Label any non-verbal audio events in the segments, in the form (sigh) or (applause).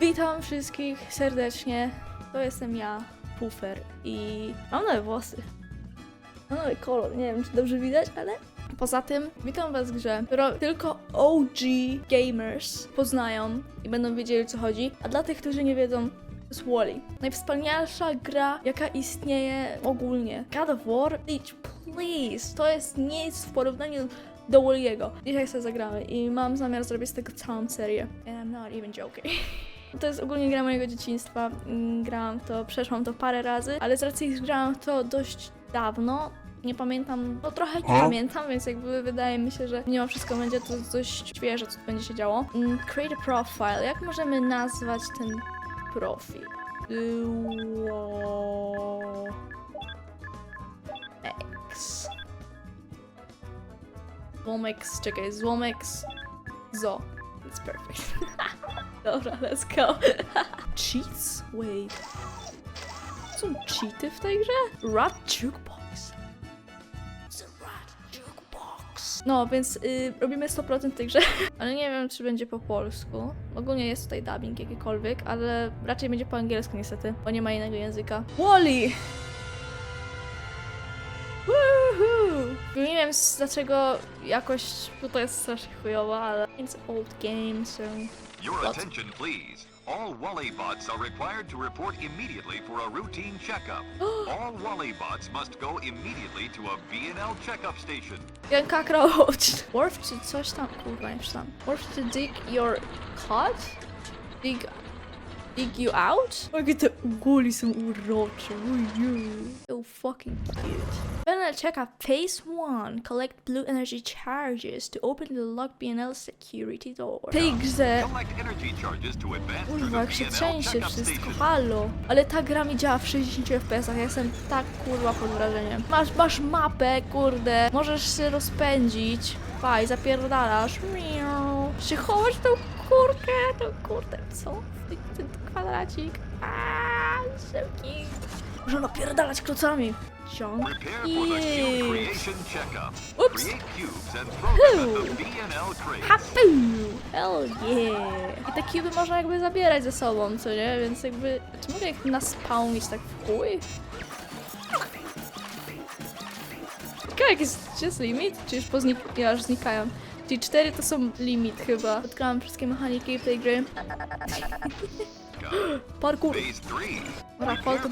Witam wszystkich serdecznie. To jestem ja, Puffer i mam nowe włosy. Mam nowy kolor, nie wiem czy dobrze widać, ale poza tym witam was w grze, którą tylko OG gamers poznają i będą wiedzieli o co chodzi, a dla tych, którzy nie wiedzą, jest Wally. Najwspanialsza gra, jaka istnieje ogólnie. God of War, please, to jest nic w porównaniu do Wally'ego. Dzisiaj sobie zagramy i mam zamiar zrobić z tego całą serię. And I'm not even joking. (laughs) To jest ogólnie gra mojego dzieciństwa. Mm, Grałam to, przeszłam to parę razy, ale z racji, że grałam to dość dawno, nie pamiętam, no trochę nie pamiętam, więc jakby wydaje mi się, że mimo wszystko będzie to dość świeże, co będzie się działo. Mm, Create a profile. Jak możemy nazwać ten profil? Duo... X. Złomex, czekaj, Złomex Zo. It's perfect. (laughs) Dobra, let's go. (laughs) Cheats? Wait. Są cheaty w tej grze? Rat Jukebox. No, więc y, robimy 100% w tej grze. Ale nie wiem, czy będzie po polsku. Ogólnie jest tutaj dubbing jakikolwiek, ale raczej będzie po angielsku niestety, bo nie ma innego języka. Wally! Nie wiem dlaczego jakość tutaj jest strasznie chujowa, ale it's old game, so... Your attention, please. All Wally bots are required to report immediately for a routine checkup. (gasps) All Wally bots must go immediately to a B&L checkup station. Janka Crouch. Worth czy coś tam, kurwa, nie przeczytam. Worth to dig your cut? Dig... Dig you out? Jakie te ugoli są urocze, uju. So fucking cute. Then check out phase 1. Collect blue energy charges to open the locked BNL security door. Through Kurwa, jak się trzęsie wszystko, halo. Ale ta gra mi działa w 60 FPS-ach, ja jestem tak kurwa pod wrażeniem. Masz, masz mapę, kurde, możesz się rozpędzić. Faj, zapierdalasz. Miau. Się chować tą kurkę, tą kurkę, co? Ten, ten kwadracik. Aaaa, szybki. Można napierdalać klocami. Ciąg. Crates. Hapu! Hell yeah! I te cuby można jakby zabierać ze sobą, co nie? Więc jakby... Czy mogę ich naspałnić tak w chuj? Jak jest, czy jest limit? Czy już poznik... Ja już znikają. Czyli 4 to są limit chyba. Odkryłam wszystkie mechaniki w tej gry. (gasps) Parkour! Phase 3. Dobra, fall to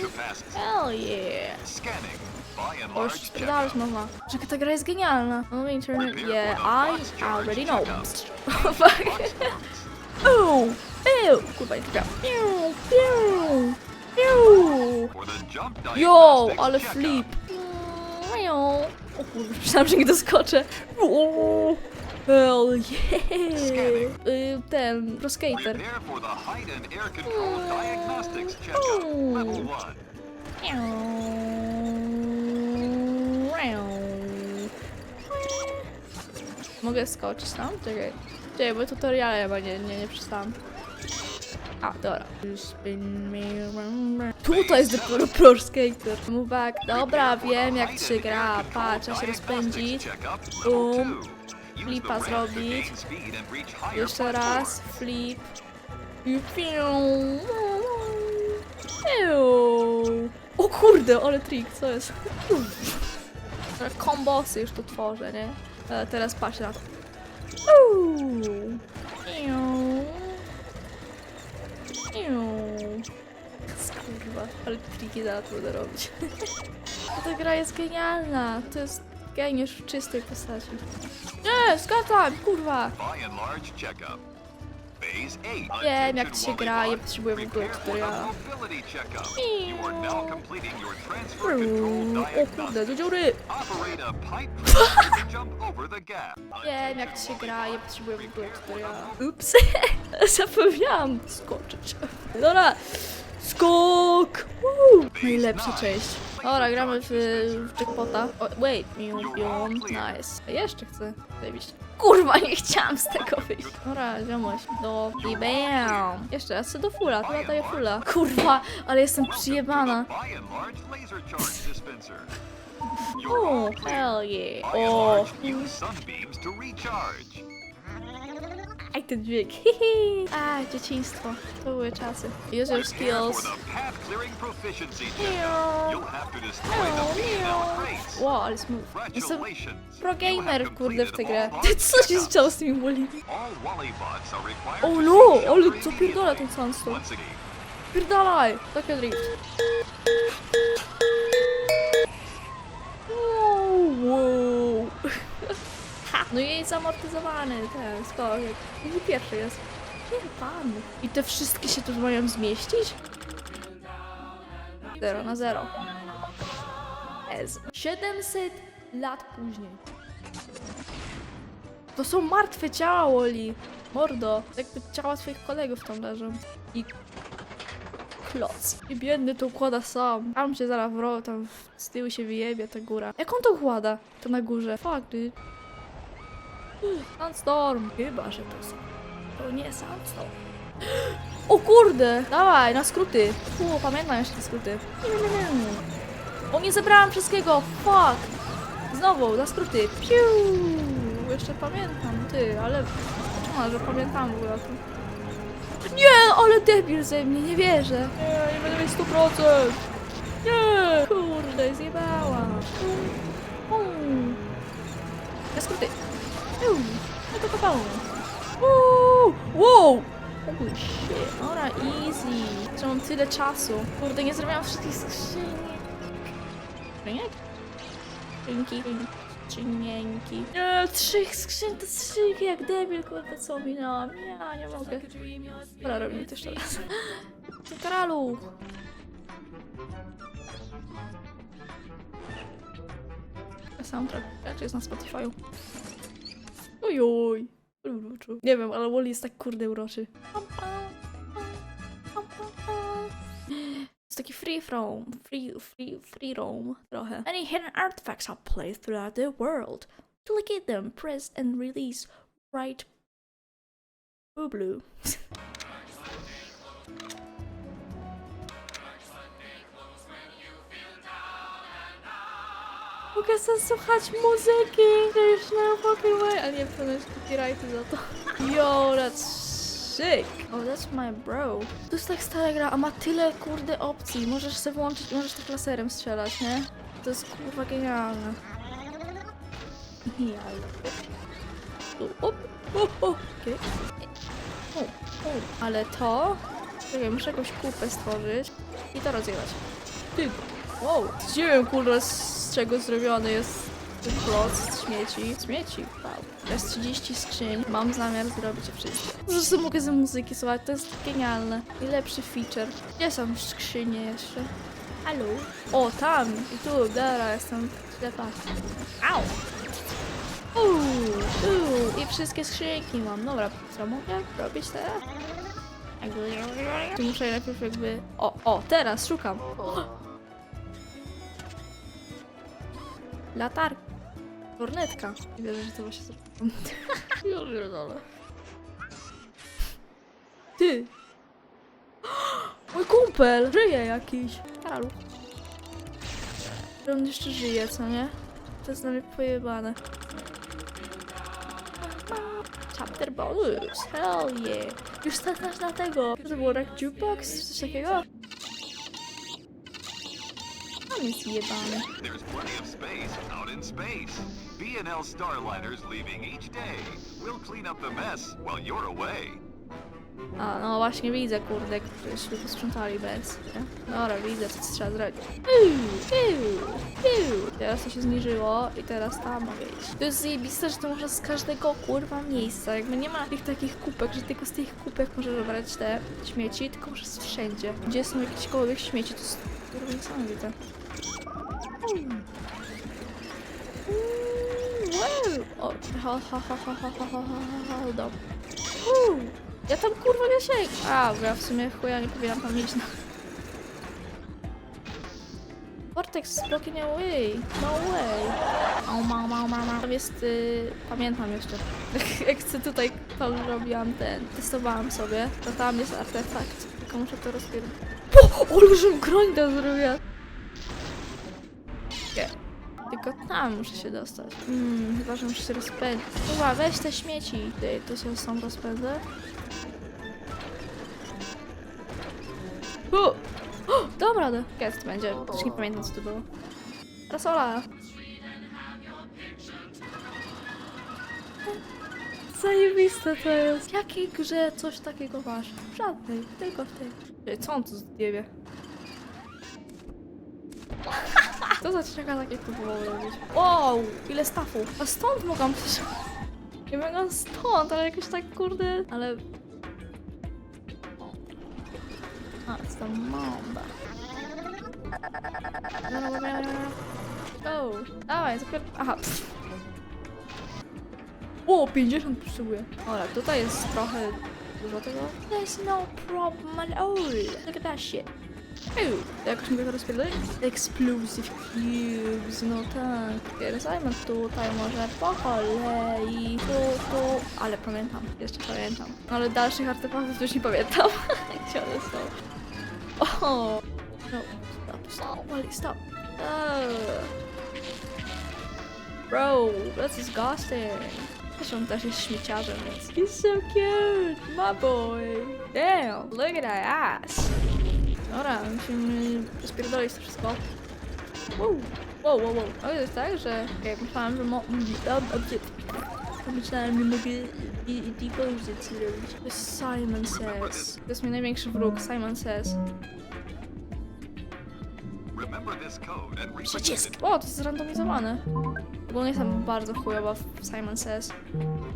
capacity. Hell yeah! Scanning. By and O, sprzedałeś można. Że ta gra jest genialna. No internet, Prepare yeah, I already know. (laughs) Oh. Uuu! Ew! Kurwa, nie trafiam. Piu, piu, piu. Yo, ale flip. O kurwa, (laughs) myślałam, że nie doskoczę. O, Hell yeah! Y, ten, pro skater. Prepare for the height and air control diagnostics checkup. Level 1. Mogę skoczyć tam? Czekaj. Czekaj, bo tutoriale chyba nie, nie, nie przeczytałam. A, dobra. Tutaj jest dopiero pro skater. Move back. Dobra, wiem jak się gra. Patrz, trzeba się rozpędzić. Bum. Flipa zrobić. Jeszcze raz. Flip. I piu. O kurde, ale trik, co jest? Kombosy już tu tworzę, nie? E, teraz patrz na to. Skurwa, ale triki zaraz będę robić. (laughs) Ta gra jest genialna. To jest geniusz w czystej postaci. Nie, skracam, kurwa. By and large checkup. Phase 8. Wiem, jak się gra, nie potrzebuję w ogóle tutoriala. O kurde, do dziury. (laughs) Wiem, jak się gra, nie potrzebuję w ogóle tutoriala. Ups, (laughs) zapomniałam skoczyć. Dobra, Skok! Woo! Najlepsza część. Dobra, gramy w, w jackpota. O, wait, miu, miu, nice. A jeszcze chcę. Zajebiście. Kurwa, nie chciałam z tego wyjść. Dobra, ziomoś. Do i bam. Jeszcze raz, do fula, chyba daję fula. Kurwa, ale jestem przyjebana. By and large (laughs) laser charge dispenser. O, hell yeah. By Aj ten dźwięk. A, dzieciństwo. To były czasy. User skills. Wow, ale smooth. Jestem pro gamer, kurde, w tę grę. (laughs) Co się stało z tymi wolidami? O no, ale co pierdolę ten sandstorm. Pierdalaj! Tokio Drift. No i jest zamortyzowany ten skok. Nie pierwszy jest. Nie pan. I te wszystkie się tu mają zmieścić? 0 na 0. Ez. 700 lat później. To są martwe ciała, Woli. Mordo. Jakby ciała twoich kolegów tam leżą. I kloc. I biedny to układa sam. Tam się zaraz wro, tam z tyłu się wyjebie ta góra. Jak on to układa? To na górze. Fuck, dude. Sandstorm. Chyba, że to są. To nie Sandstorm. (gasps) O kurde! Dawaj, na skróty. U, pamiętam jeszcze te skróty. O, nie zebrałam wszystkiego. Fuck. Znowu, na skróty. Piu. Jeszcze pamiętam, ty, ale... A, że pamiętam w ogóle o tym. Nie, ale debil ze mnie, nie wierzę. Nie, nie będę mieć 100%. Nie, kurde, zjebała. Um. Na skróty. No to kopałem. Wow, wow. Holy shit. Dobra, easy. Że mam tyle czasu. Kurde, nie zrobiłam wszystkich skrzyni. Skrzyniek? Skrzynki. Skrzynienki. Nie, trzech skrzyń, to skrzynki jak debil, kurde, co minęłam. Ja nie mogę. Dobra, robimy to jeszcze raz. (laughs) Karalu! Soundtrack jak jest na Spotify'u. Ojoj. Uroczo. Nie wiem, ale Wally jest tak kurde uroczy. Jest taki free roam, free, free, free roam trochę. Any hidden artifacts are placed throughout the world. To locate them, press and release right blue. (laughs) Mogę sobie słuchać muzyki, też na fucking way, ale nie ponoć copyrighty za to. Yo, that's sick. Oh, that's my bro. To jest tak stara gra, a ma tyle kurde opcji. Możesz sobie włączyć, możesz tak laserem strzelać, nie? To jest kurwa genialne. Ja Tu, op, o, o. O. Ale to... Czekaj, muszę jakąś kupę stworzyć i to rozjechać. Ty, wow. Wiem, kurde, z czego zrobiony jest ten z śmieci. Śmieci, wow. To jest 30 skrzyń. Mam zamiar zrobić je wszystkie. Po prostu mogę ze muzyki słuchać, to jest genialne. I lepszy feature. Gdzie są skrzynie jeszcze? Halo? O, tam! I tu, dobra, jestem ślepa. Au! Uuu, uuu, i wszystkie skrzynki mam. Dobra, co mogę robić teraz? Tu muszę najpierw jakby... O, o, teraz szukam. Latarka. Kornetka. Nie wierzę, że to właśnie zrobiłam. Ja pierdolę. Ty! Mój kumpel! Żyje jakiś. Że on jeszcze żyje, co nie? To jest dla mnie pojebane. Chapter bonus, hell yeah. Już stać na tego. To było, jak jukebox? Coś takiego? Jest jebany. there's plenty of space out in space. B&L Starliners leaving each day. We'll clean up the mess while you're away. A, no właśnie widzę, kurde, żeśmy posprzątali bez. nie? Dobra, widzę, co trzeba zrobić. Piu, piu. Teraz to się zniżyło i teraz tam mogę iść. To jest zajebiste, że to można z każdego kurwa miejsca. Jakby nie ma tych takich kupek, że tylko z tych kupek możesz brać te śmieci, tylko możesz wszędzie. Gdzie są jakieś kołowych śmieci, to jest kurwa niesamowite. Mm. Mm. O, ha, ha, ha, ha, ha, ha, hold on. Uuu. Ja tam kurwa nie sięg. A, bo ja w sumie chuja nie powinnam tam iść. No. Vortex blocking away. No way. O, ma, ma, ma, ma. Tam jest, y, pamiętam jeszcze. Jak chcę tutaj to robiłam ten, testowałam sobie, to tam jest artefakt. Tylko muszę to rozpierdolić. O, ale żem grinda zrobiła. Tylko tam muszę się dostać. Hmm, chyba, że muszę się rozpędzić. Chyba, weź te śmieci. Ty, tu się sam rozpędzę. U! O, dobra. Jest będzie. Też nie pamiętam, co to było. Rasola. Zajebiste to jest. W jakiej grze coś takiego masz? W żadnej, tylko w tej. Ej, Co on tu zdjebie? Co za ciekawe takie próbował robić? Wow, ile stafu. A stąd mogłam też... Nie mogłam stąd, ale jakoś tak kurde... Ale... A, jest tam mamba. O, dawaj, zapier... Aha. pff. O, 50 potrzebuję. Dobra, tutaj jest trochę dużo tego. There's no problem at all. Look at that shit. Ew, jakoś mogę to rozpierdolić? Explosive cubes, no tak. Pierzajmy tutaj może po kolei. Tu, tu. Ale pamiętam, jeszcze pamiętam. No ale dalszych artefaktów już nie pamiętam. (laughs) Gdzie one są? No, stop, stop, Wally, stop. Ugh. Bro, that's disgusting. Zresztą też jest śmieciarzem, więc... He's so cute, my boy. Damn, look at that ass. Dobra, musimy spierdolić to wszystko. Wow, wow, wow, wow. O, jest tak, że jak myślałam, że mo... Myślałem, że mogę i, i deposit zrobić. To jest Simon Says. To jest mój największy wróg, Simon Says. Przycisk! O, to jest zrandomizowane. Ogólnie jestem bardzo chujowa w Simon Says.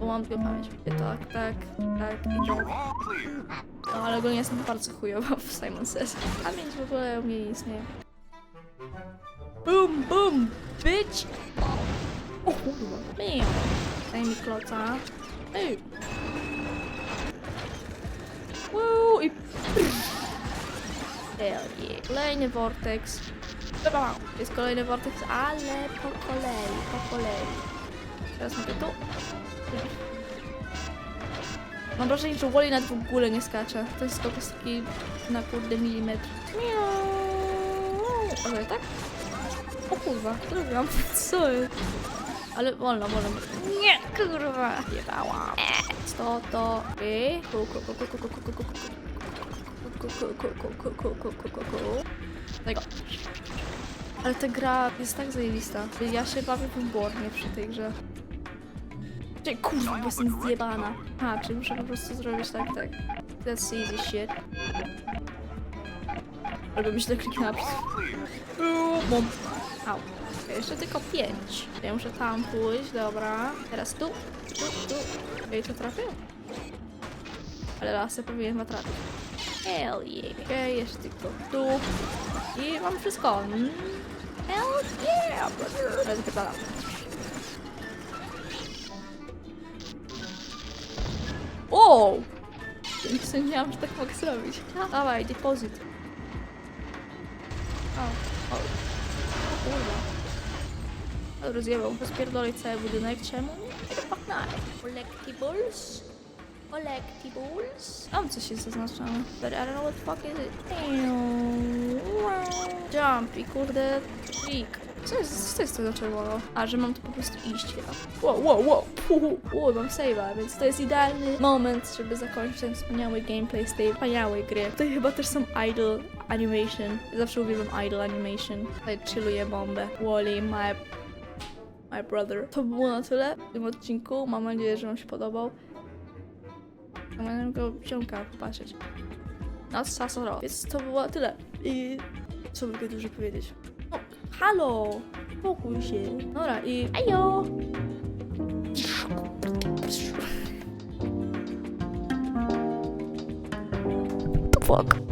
Bo mam tylko pamięć. Tak, tak, tak i tak. No, ale ogólnie jestem bardzo chujowa w Simon Says. Pamięć w ogóle u mnie nie istnieje. Boom, boom, bitch! O kurwa. Miau. Daj mi kloca. Ej. Woo, i... Hell yeah. Kolejny vortex. Jest kolejny vortex, ale po kolei, po kolei. Teraz mogę tu. Mam wrażenie, że Wally nawet w ogóle nie skacze. To jest tylko taki na kurde milimetr. Okej, okay, tak? O kurwa, zrobiłam. Co? Ale wolno, wolno. Nie, kurwa. Jebałam. Co to? I... Tego. Ale ta gra jest tak zajebista. Ja się bawię wybornie przy tej grze. Czyli kurwa, bo jestem zjebana. A, czyli muszę po prostu zrobić tak, tak. That's easy shit. Albo mi źle kliknęła clear. Bum. Au. Jeszcze tylko pięć. Ja muszę tam pójść, dobra. Teraz tu, tu, tu. Ej, to trafię? Ale lasę powinien chyba trafić. Hell yeah. Okej, jeszcze tylko tu. I mam wszystko. Mm. Hell yeah, brother. Zapytala. O! Nie sądziłam, że tak mogę zrobić. Dawaj, depozyt. O, o. O kurwa. Rozjebał. Rozpierdolić cały budynek. Czemu? Fuck not. Collectibles? Collectibles? Tam coś jest zaznaczone. But I don't know what the fuck is it. Jump i kurde klik. Co jest, co jest to za czerwono? A, że mam tu po prostu iść chyba. Wow, wow, wow. Wow, mam save'a, więc to jest idealny moment, żeby zakończyć ten wspaniały gameplay z tej wspaniałej gry. Tutaj chyba też są idle animation. Zawsze uwielbiam idle animation. Tutaj chilluję bombę. Wally, my my brother. To było na tyle w tym odcinku. Mam nadzieję, że Wam się podobał. Mam go wziąka popatrzeć. Na Sasoro. Więc to było tyle. I co mogę dużo powiedzieć? No, halo! Spokój się. Dobra, i ajo! Fuck.